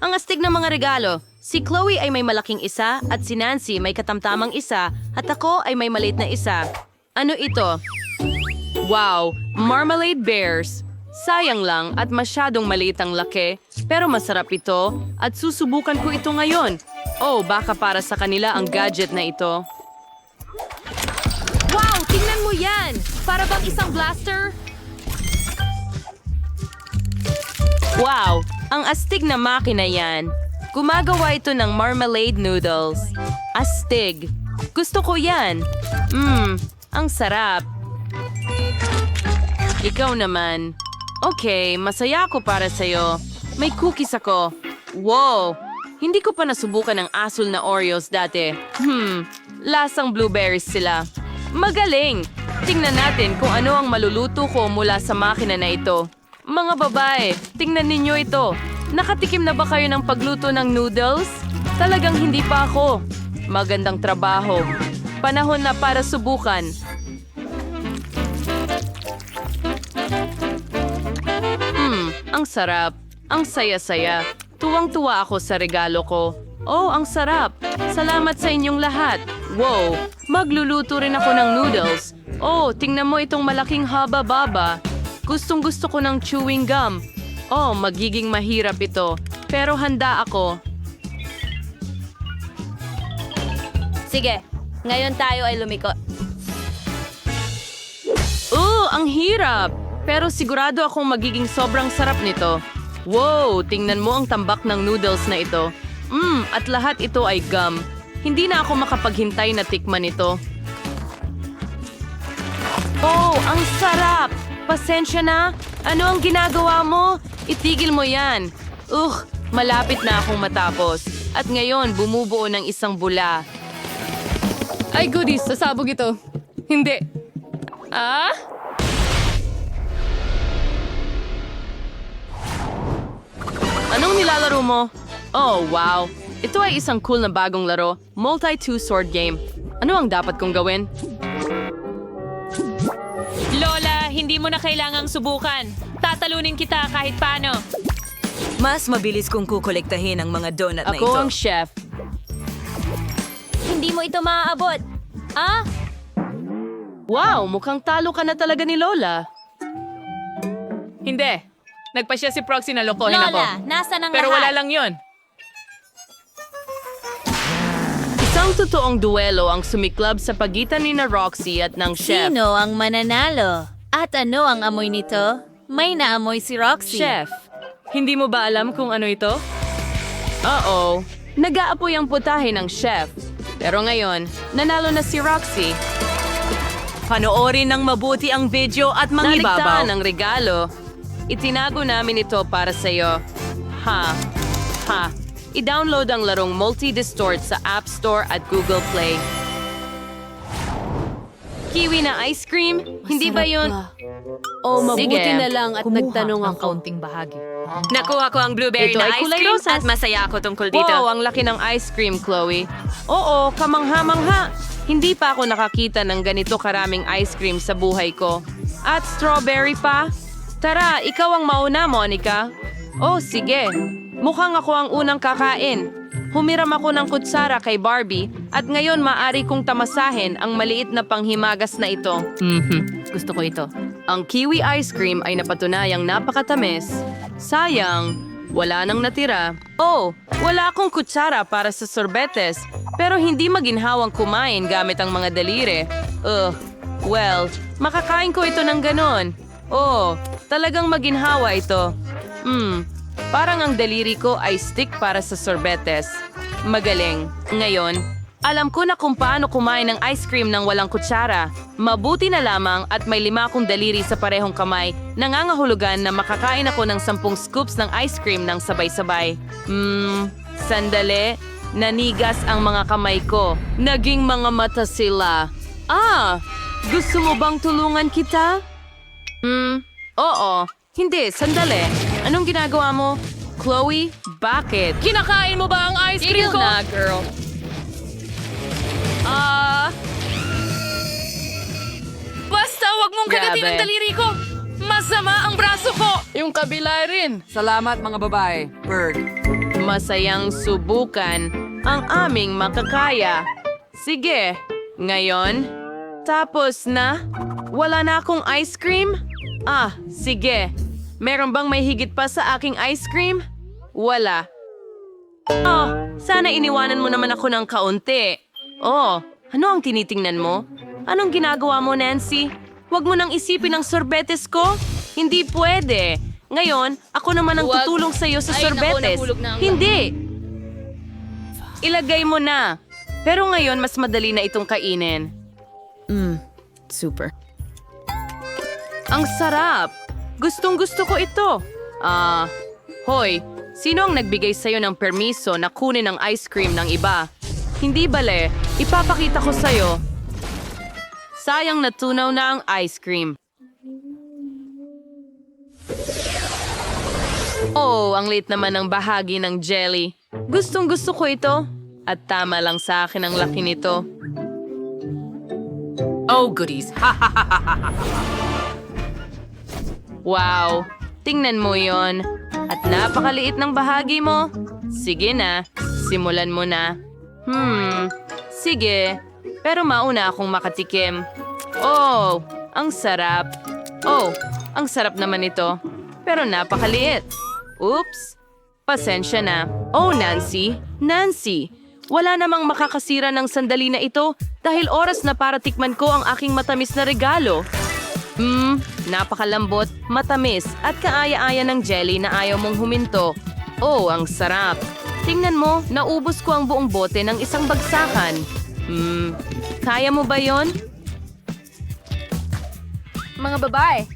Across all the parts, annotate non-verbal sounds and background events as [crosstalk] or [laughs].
Ang astig ng mga regalo. Si Chloe ay may malaking isa at si Nancy may katamtamang isa at ako ay may maliit na isa. Ano ito? Wow! Marmalade bears! Sayang lang at masyadong maliit ang laki, pero masarap ito at susubukan ko ito ngayon. Oh, baka para sa kanila ang gadget na ito. Wow! Tingnan mo yan! Para bang isang blaster? Wow! Ang astig na makina yan. Gumagawa ito ng marmalade noodles. Astig. Gusto ko yan. Mmm, ang sarap. Ikaw naman. Okay, masaya ako para sa'yo. May cookies ako. Wow! Hindi ko pa nasubukan ng asul na Oreos dati. Hmm, lasang blueberries sila. Magaling! Tingnan natin kung ano ang maluluto ko mula sa makina na ito. Mga babae, tingnan ninyo ito. Nakatikim na ba kayo ng pagluto ng noodles? Talagang hindi pa ako. Magandang trabaho. Panahon na para subukan. Hmm, ang sarap. Ang saya-saya. Tuwang-tuwa ako sa regalo ko. Oh, ang sarap. Salamat sa inyong lahat. Wow, magluluto rin ako ng noodles. Oh, tingnan mo itong malaking haba-baba. Gustong gusto ko ng chewing gum. Oh, magiging mahirap ito. Pero handa ako. Sige, ngayon tayo ay lumiko. Oh, ang hirap! Pero sigurado akong magiging sobrang sarap nito. Wow, tingnan mo ang tambak ng noodles na ito. Mmm, at lahat ito ay gum. Hindi na ako makapaghintay na tikman ito. Oh, ang sarap! Pasensya na. Ano ang ginagawa mo? Itigil mo yan. Ugh, malapit na akong matapos. At ngayon, bumubuo ng isang bula. Ay, goodies! Sasabog ito. Hindi. Ah? Anong nilalaro mo? Oh, wow. Ito ay isang cool na bagong laro, multi-two-sword game. Ano ang dapat kong gawin? Hindi mo na kailangang subukan. Tatalunin kita kahit paano. Mas mabilis kong kukolektahin ang mga donut na ito. Ako ang chef. Hindi mo ito maaabot. Ah? Wow, mukhang talo ka na talaga ni Lola. Hindi. Nagpa siya si Proxy na lokohin ako. Lola, nasa ng Pero lahat? wala lang yon. Isang totoong duelo ang sumiklab sa pagitan ni na Roxy at ng chef. Sino ang mananalo? At ano ang amoy nito? May naamoy si Roxy. Chef, hindi mo ba alam kung ano ito? Oo, nag-aapoy ang putahe ng chef. Pero ngayon, nanalo na si Roxy. Panoorin ng mabuti ang video at mangibabaw. Naligtaan ang regalo. Itinago namin ito para sa'yo. Ha. Ha. I-download ang larong Multi-Distort sa App Store at Google Play. Kiwi na ice cream? Hindi ba yun? O mabuti Sige. na lang at nagtanong ako. kaunting bahagi. Nakuha ko ang blueberry Ito na ay ice kulay cream rosas. at masaya ako tungkol dito. Wow, ang laki ng ice cream, Chloe. Oo, kamangha-mangha. Hindi pa ako nakakita ng ganito karaming ice cream sa buhay ko. At strawberry pa? Tara, ikaw ang mauna, Monica. Oh, sige. Mukhang ako ang unang kakain. Humiram ako ng kutsara kay Barbie at ngayon maari kong tamasahin ang maliit na panghimagas na ito. Mhm. Gusto ko ito. Ang kiwi ice cream ay napatunayang napakatamis. Sayang, wala nang natira. Oh, wala akong kutsara para sa sorbetes, pero hindi maginhawang kumain gamit ang mga daliri. Ugh, well, makakain ko ito ng ganon. Oh, talagang maginhawa ito. Hmm, parang ang daliri ko ay stick para sa sorbetes. Magaling. Ngayon, alam ko na kung paano kumain ng ice cream ng walang kutsara. Mabuti na lamang at may lima akong daliri sa parehong kamay, nangangahulugan na makakain ako ng sampung scoops ng ice cream ng sabay-sabay. Hmm, sandali. Nanigas ang mga kamay ko. Naging mga mata sila. Ah, gusto mo bang tulungan kita? Hmm, oo. Hindi, sandali. Anong ginagawa mo? Chloe, bakit? Kinakain mo ba ang ice cream Tigil ko? na, girl. Ah... Basta, wag mong kagatin Grabe. ang daliri ko. Masama ang braso ko! Yung kabila rin. Salamat mga babae. Bird. Masayang subukan ang aming makakaya. Sige, ngayon, tapos na? Wala na akong ice cream? Ah, sige. Meron bang may higit pa sa aking ice cream? Wala. Oh, sana iniwanan mo naman ako ng kaunti. Oh, ano ang tinitingnan mo? Anong ginagawa mo, Nancy? Huwag mo nang isipin ang sorbetes ko? Hindi pwede. Ngayon, ako naman ang Huwag. tutulong sa iyo sa Ay, naku, sorbetes. nahulog na ang- Hindi. Ilagay mo na. Pero ngayon, mas madali na itong kainin. Super. Ang sarap! Gustong gusto ko ito. Ah, hoy, sino ang nagbigay sa'yo ng permiso na kunin ang ice cream ng iba? Hindi bale, ipapakita ko sa'yo. Sayang natunaw na ang ice cream. Oh, ang late naman ng bahagi ng jelly. Gustong gusto ko ito. At tama lang sa akin ang laki nito. Oh, goodies. [laughs] Wow! Tingnan mo yon. At napakaliit ng bahagi mo. Sige na, simulan mo na. Hmm, sige. Pero mauna akong makatikim. Oh, ang sarap. Oh, ang sarap naman ito. Pero napakaliit. Oops! Pasensya na. Oh, Nancy! Nancy! Wala namang makakasira ng sandali na ito dahil oras na para tikman ko ang aking matamis na regalo. Hmm, napakalambot, matamis at kaaya-aya ng jelly na ayaw mong huminto. Oh, ang sarap. Tingnan mo, naubos ko ang buong bote ng isang bagsakan. Hmm, kaya mo ba yon? Mga babae,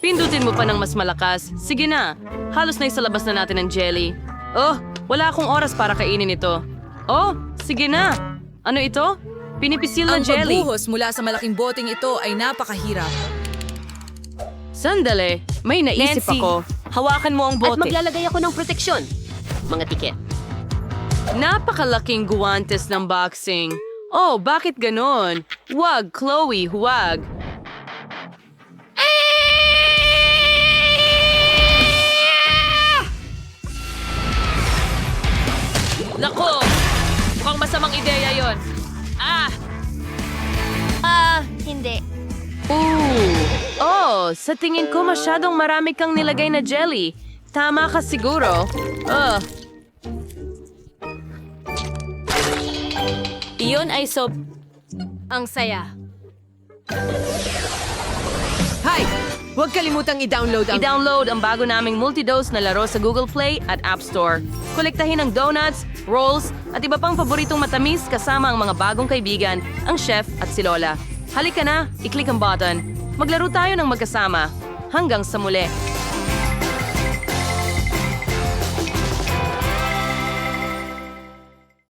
Pindutin mo pa ng mas malakas. Sige na, halos na isalabas na natin ang jelly. Oh, wala akong oras para kainin ito. Oh, sige na. Ano ito? Pinipisil na Ang jelly. pagbuhos mula sa malaking boteng ito ay napakahirap. Sandali, may naisip Nancy, ako. Hawakan mo ang At bote. maglalagay ako ng proteksyon. Mga tiket. Napakalaking guwantes ng boxing. Oh, bakit ganon? Huwag, Chloe, huwag. Nako! Mukhang masamang ideya yon. Ah! Ah, hindi. Ooh. Oh, sa tingin ko masyadong marami kang nilagay na jelly. Tama ka siguro. Ugh. Iyon ay sob... Ang saya. Hi! Huwag kalimutang i-download ang... I-download ang bago naming multi-dose na laro sa Google Play at App Store. Kolektahin ang donuts, rolls, at iba pang paboritong matamis kasama ang mga bagong kaibigan, ang chef at si Lola. Halika na, i-click ang button. Maglaro tayo ng magkasama. Hanggang sa muli.